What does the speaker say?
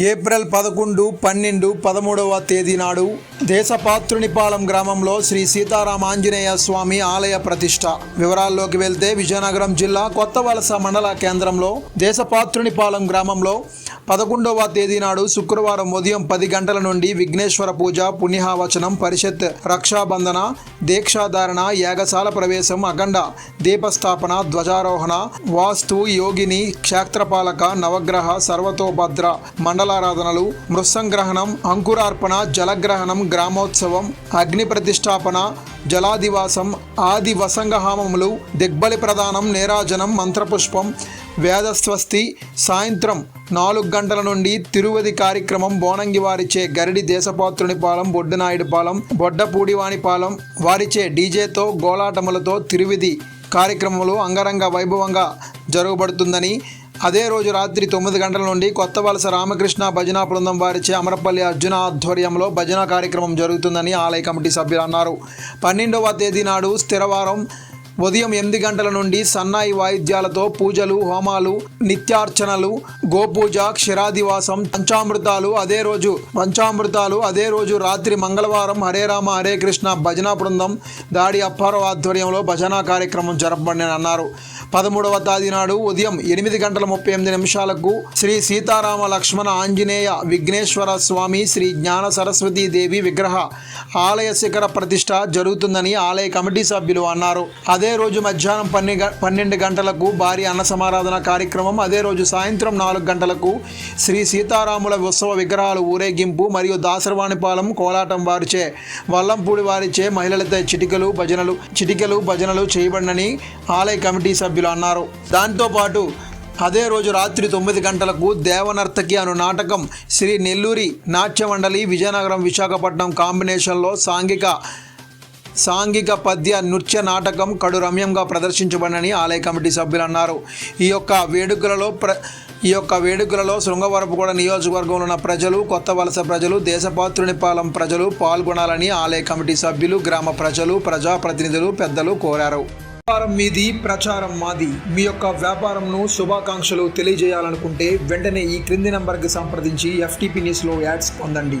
April పదకొండు పన్నెండు పదమూడవ తేదీ నాడు దేశపాత్రునిపాలెం గ్రామంలో శ్రీ సీతారామ ఆంజనేయ స్వామి ఆలయ ప్రతిష్ట. వివరాల్లోకి వెళ్తే విజయనగరం జిల్లా కొత్త వలస మండల కేంద్రంలో దేశపాత్రునిపాలెం గ్రామంలో పదకొండవ తేదీ నాడు శుక్రవారం ఉదయం పది గంటల నుండి విఘ్నేశ్వర పూజ పుణ్యహావచనం పరిషత్ రక్షాబంధన దీక్షాధారణ యాగశాల ప్రవేశం అఖండ దీపస్థాపన ధ్వజారోహణ వాస్తు యోగిని క్షేత్రపాలక నవగ్రహ సర్వతోభద్ర మండలారాధనలు మృత్సంగ్రహణం అంకురార్పణ జలగ్రహణం గ్రామోత్సవం అగ్ని ప్రతిష్టాపన జలాదివాసం ఆది వసంగహామములు దిగ్బలి ప్రదానం నేరాజనం మంత్రపుష్పం వేదస్వస్తి సాయంత్రం నాలుగు గంటల నుండి తిరువది కార్యక్రమం బోనంగి వారిచే గరిడి దేశపాత్రునిపాలెం బొడ్డునాయుడుపాలెం బొడ్డపూడివానిపాలెం వారిచే డీజేతో గోలాటములతో తిరువిధి కార్యక్రమాలు అంగరంగ వైభవంగా జరగబడుతుందని అదే రోజు రాత్రి తొమ్మిది గంటల నుండి కొత్త వలస రామకృష్ణ భజన బృందం వారిచే అమరపల్లి అర్జున ఆధ్వర్యంలో భజన కార్యక్రమం జరుగుతుందని ఆలయ కమిటీ సభ్యులు అన్నారు. పన్నెండవ తేదీ నాడు స్థిరవారం ఉదయం ఎనిమిది గంటల నుండి సన్నాయి వాయిద్యాలతో పూజలు హోమాలు నిత్యార్చనలు గోపూజ క్షీరాదివాసం పంచామృతాలు అదే రోజు పంచామృతాలు అదే రోజు రాత్రి మంగళవారం హరే రామ హరే కృష్ణ భజన బృందం దాడి అప్పారావు ఆధ్వర్యంలో భజన కార్యక్రమం జరపబడిన అన్నారు. పదమూడవ తేదీ నాడు ఉదయం ఎనిమిది గంటల ముప్పై ఎనిమిది నిమిషాలకు శ్రీ సీతారామ లక్ష్మణ ఆంజనేయ విఘ్నేశ్వర స్వామి శ్రీ జ్ఞాన సరస్వతీ దేవి విగ్రహ ఆలయ శిఖర ప్రతిష్ట జరుగుతుందని ఆలయ కమిటీ సభ్యులు అన్నారు. అదే రోజు మధ్యాహ్నం పన్నె పన్నెండు గంటలకు భారీ అన్న సమారాధన కార్యక్రమం. అదే రోజు సాయంత్రం నాలుగు గంటలకు శ్రీ సీతారాముల ఉత్సవ విగ్రహాలు ఊరేగింపు మరియు దాసరవాణిపాలెం కోలాటం వారిచే వల్లంపూడి వారిచే మహిళలతో చిటికలు భజనలు చిటికలు భజనలు చేయబడినని ఆలయ కమిటీ సభ్యులు అన్నారు. దాంతోపాటు అదే రోజు రాత్రి తొమ్మిది గంటలకు దేవనర్తకి అను నాటకం శ్రీ నెల్లూరి నాట్య మండలి విజయనగరం విశాఖపట్నం కాంబినేషన్లో సాంఘిక సాంఘిక పద్య నృత్య నాటకం కడు రమ్యంగా ప్రదర్శించబడినని ఆలయ కమిటీ సభ్యులు అన్నారు ఈ యొక్క వేడుకలలో ప్ర ఈ యొక్క వేడుకలలో శృంగవరపుగూడ నియోజకవర్గంలో ఉన్న ప్రజలు కొత్త వలస ప్రజలు దేశపాత్రునిపాలెం ప్రజలు పాల్గొనాలని ఆలయ కమిటీ సభ్యులు గ్రామ ప్రజలు ప్రజాప్రతినిధులు పెద్దలు కోరారు. వ్యాపారం మీది ప్రచారం మాది. మీ యొక్క వ్యాపారంను శుభాకాంక్షలు తెలియజేయాలనుకుంటే వెంటనే ఈ క్రింది నంబర్కి సంప్రదించి ఎఫ్టీపీ న్యూస్లో యాడ్స్ పొందండి.